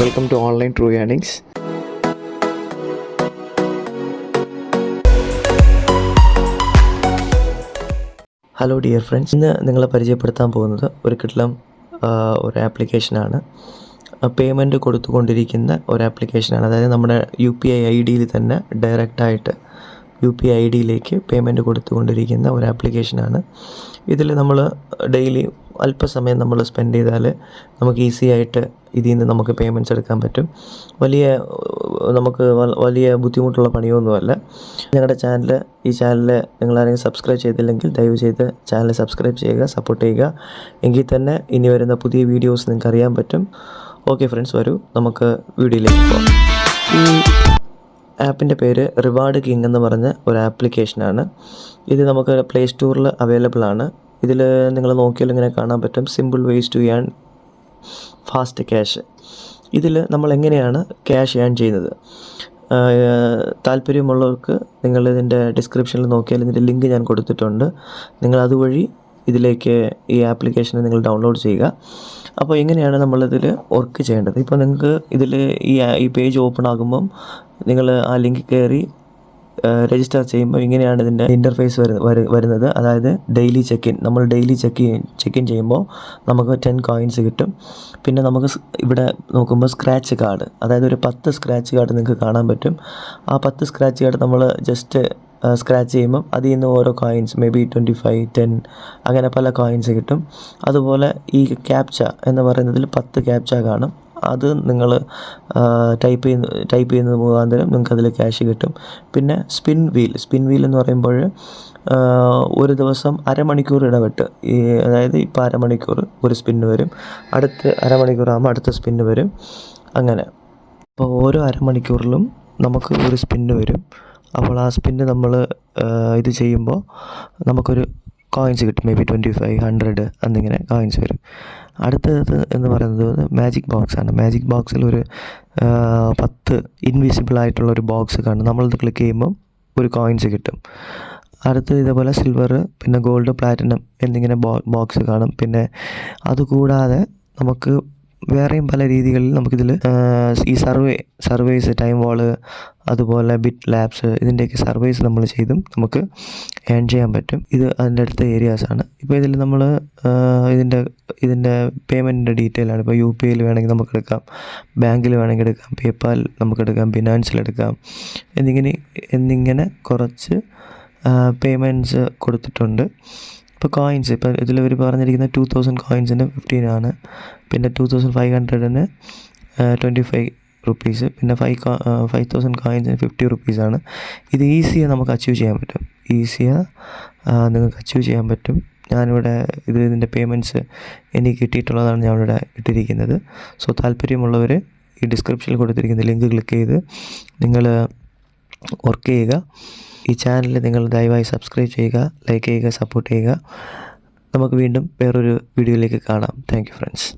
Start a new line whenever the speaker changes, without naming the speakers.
Welcome to online true earnings hello dear friends ഇന്ന് നിങ്ങളെ പരിചയപ്പെടുത്താൻ പോകുന്നത് ഒരു കിട്ടലം ഒരു ആപ്ലിക്കേഷനാണ് പേയ്മെന്റ് കൊടുത്തുകൊണ്ടിരിക്കുന്ന ഒരു ആപ്ലിക്കേഷനാണ് അതായത് നമ്മുടെ യു പി ഐ ഐ ഡിയിൽ തന്നെ ഡയറക്റ്റായിട്ട് യു പി ഐ ഡിയിലേക്ക് പേയ്മെന്റ് കൊടുത്തുകൊണ്ടിരിക്കുന്ന ഒരു ആപ്ലിക്കേഷനാണ് ഇതിൽ നമ്മൾ ഡെയിലി അല്പസമയം നമ്മൾ സ്പെൻഡ് ചെയ്താൽ നമുക്ക് ഈസി ആയിട്ട് ഇതിൽ നിന്ന് നമുക്ക് പേയ്മെന്റ്സ് എടുക്കാൻ പറ്റും. വലിയ നമുക്ക് വലിയ ബുദ്ധിമുട്ടുള്ള പണിയൊന്നുമല്ല. ഞങ്ങളുടെ ചാനൽ ഈ ചാനൽ നിങ്ങളാരെങ്കിലും സബ്സ്ക്രൈബ് ചെയ്തില്ലെങ്കിൽ ദയവ് ചെയ്ത് ചാനൽ സബ്സ്ക്രൈബ് ചെയ്യുക സപ്പോർട്ട് ചെയ്യുക. എങ്കിൽ തന്നെ ഇനി വരുന്ന പുതിയ വീഡിയോസ് നിങ്ങൾക്ക് അറിയാൻ പറ്റും. ഓക്കെ ഫ്രണ്ട്സ് വരൂ. നമുക്ക് വീഡിയോയിലേക്ക് പോകാം. ഈ ആപ്പിന്റെ പേര് റിവാർഡ് കിങ് എന്ന് പറഞ്ഞ ഒരു ആപ്ലിക്കേഷനാണ് ഇത് നമുക്ക് പ്ലേ സ്റ്റോറിൽ അവൈലബിൾ ആണ്. ഇതിൽ നിങ്ങൾ നോക്കിയാൽ ഇങ്ങനെ കാണാൻ പറ്റും. Simple ways to earn fast cash. ഇതിൽ നമ്മൾ എങ്ങനെയാണ് ക്യാഷ് ഏൺ ചെയ്യുന്നത്? താല്പര്യമുള്ളവർക്ക് നിങ്ങൾ ഇതിന്റെ ഡിസ്ക്രിപ്ഷനിൽ നോക്കിയാൽ ഇതിന്റെ ലിങ്ക് ഞാൻ കൊടുത്തിട്ടുണ്ട്. നിങ്ങൾ അതുവഴി ഇതിലേക്ക് ഈ ആപ്ലിക്കേഷൻ നിങ്ങൾ ഡൗൺലോഡ് ചെയ്യുക. അപ്പോൾ എങ്ങനെയാണ് നമ്മളിതിൽ വർക്ക് ചെയ്യേണ്ടത്? ഇപ്പോൾ നിങ്ങൾക്ക് ഇതിൽ ഈ ഈ പേജ് ഓപ്പൺ ആകുമ്പം നിങ്ങൾ ആ ലിങ്ക് കയറി രജിസ്റ്റർ ചെയ്യുമ്പോൾ ഇങ്ങനെയാണ് ഇതിന്റെ ഇന്റർഫേസ് വരുന്നത്. അതായത് ഡെയിലി ചെക്ക് ഇൻ നമ്മൾ ഡെയിലി ചെക്ക് ചെക്ക് ഇൻ ചെയ്യുമ്പോൾ നമുക്ക് ടെൻ കോയിൻസ് കിട്ടും. പിന്നെ നമുക്ക് ഇവിടെ നോക്കുമ്പോൾ സ്ക്രാച്ച് കാർഡ് അതായത് ഒരു പത്ത് സ്ക്രാച്ച് കാർഡ് നിങ്ങൾക്ക് കാണാൻ പറ്റും. ആ പത്ത് സ്ക്രാച്ച് കാർഡ് നമ്മൾ ജസ്റ്റ് സ്ക്രാച്ച് ചെയ്യുമ്പം അതിൽ നിന്ന് ഓരോ coins maybe twenty five ten അങ്ങനെ പല കോയിൻസ് കിട്ടും. അതുപോലെ ഈ ക്യാപ്ച എന്ന് പറയുന്നതിൽ പത്ത് ക്യാപ്ച കാണും. അത് നിങ്ങൾ ടൈപ്പ് ചെയ്യുന്ന ടൈപ്പ് ചെയ്യുന്നത് മുഖാന്തരം നിങ്ങൾക്ക് അതിൽ ക്യാഷ് കിട്ടും. പിന്നെ സ്പിൻ വീൽ സ്പിൻ വീൽ എന്ന് പറയുമ്പോൾ ഒരു ദിവസം അരമണിക്കൂർ ഇടവിട്ട് ഈ അതായത് ഇപ്പോൾ അരമണിക്കൂർ ഒരു സ്പിന്ന് വരും. അടുത്ത അരമണിക്കൂർ ആകുമ്പോൾ അടുത്ത സ്പിന്ന് വരും. അങ്ങനെ. അപ്പോൾ ഓരോ അരമണിക്കൂറിലും നമുക്ക് ഒരു സ്പിന്ന് വരും. അപ്പോൾ ആ സ്പിന്ന് നമ്മൾ ഇത് ചെയ്യുമ്പോൾ നമുക്കൊരു കോയിൻസ് കിട്ടും. Maybe twenty five hundred എന്നിങ്ങനെ കോയിൻസ് വരും. അടുത്തത് എന്ന് പറയുന്നത് മാജിക് ബോക്സ് ആണ്. മാജിക് ബോക്സിൽ ഒരു പത്ത് ഇൻവിസിബിൾ ആയിട്ടുള്ള ഒരു ബോക്സ് കാണും. നമ്മളത് ക്ലിക്ക് ചെയ്യുമ്പം ഒരു കോയിൻസ് കിട്ടും. അടുത്ത് ഇതേപോലെ സിൽവർ പിന്നെ ഗോൾഡ് പ്ലാറ്റിനം എന്നിങ്ങനെ ബോക്സ് കാണും. പിന്നെ അതുകൂടാതെ നമുക്ക് വേറെയും പല രീതികളിൽ നമുക്കിതിൽ ഈ സർവേ സർവേസ് ടൈം വാൾ അതുപോലെ ബിറ്റ് ലാബ്സ് ഇതിന്റെയൊക്കെ സർവേസ് നമ്മൾ ചെയ്തും നമുക്ക് ഏൺ ചെയ്യാൻ പറ്റും. ഇത് അതിന്റെ അടുത്ത ഏരിയാസാണ് ഇപ്പോൾ ഇതിൽ നമ്മൾ ഇതിന്റെ ഇതിന്റെ പേയ്മെന്റിന്റെ ഡീറ്റെയിൽ ആണ്. ഇപ്പോൾ യു പി ഐയിൽ വേണമെങ്കിൽ നമുക്ക് എടുക്കാം. ബാങ്കിൽ വേണമെങ്കിൽ എടുക്കാം. പേപ്പാൽ നമുക്ക് എടുക്കാം. ബിനാൻസിൽ എടുക്കാം. എന്നിങ്ങനെ എന്നിങ്ങനെ കുറച്ച് പേയ്മെന്റ്സ് കൊടുത്തിട്ടുണ്ട്. ഇപ്പോൾ കോയിൻസ് ഇപ്പോൾ ഇതിൽ ഇവർ പറഞ്ഞിരിക്കുന്ന ടു തൗസൻഡ് കോയിൻസിന് ഫിഫ്റ്റീൻ ആണ്. പിന്നെ ടു തൗസൻഡ് ഫൈവ് ഹൺഡ്രഡിന് ട്വന്റി ഫൈവ് റുപ്പീസ് പിന്നെ ഫൈവ് ഫൈവ് തൗസൻഡ് കോയിൻസിന് ഫിഫ്റ്റി റുപ്പീസാണ് ഇത് ഈസിയാണ് നമുക്ക് അച്ചീവ് ചെയ്യാൻ പറ്റും. ഈസിയാണ് നിങ്ങൾക്ക് അച്ചീവ് ചെയ്യാൻ പറ്റും. ഞാനിവിടെ ഇത് ഇതിന്റെ പേയ്മെന്റ്സ് എനിക്ക് കിട്ടിയിട്ടുള്ളതാണ് ഞാൻ ഇവിടെ ഇട്ടിരിക്കുന്നത്. സോ താല്പര്യമുള്ളവർ ഈ ഡിസ്ക്രിപ്ഷനിൽ കൊടുത്തിരിക്കുന്ന ലിങ്ക് ക്ലിക്ക് ചെയ്ത് നിങ്ങൾ വർക്ക് ചെയ്യുക. ഈ ചാനൽ നിങ്ങൾ ദയവായി സബ്സ്ക്രൈബ് ചെയ്യുക ലൈക്ക് ചെയ്യുക സപ്പോർട്ട് ചെയ്യുക. നമുക്ക് വീണ്ടും വേറൊരു വീഡിയോയിലേക്ക് കാണാം. Thank friends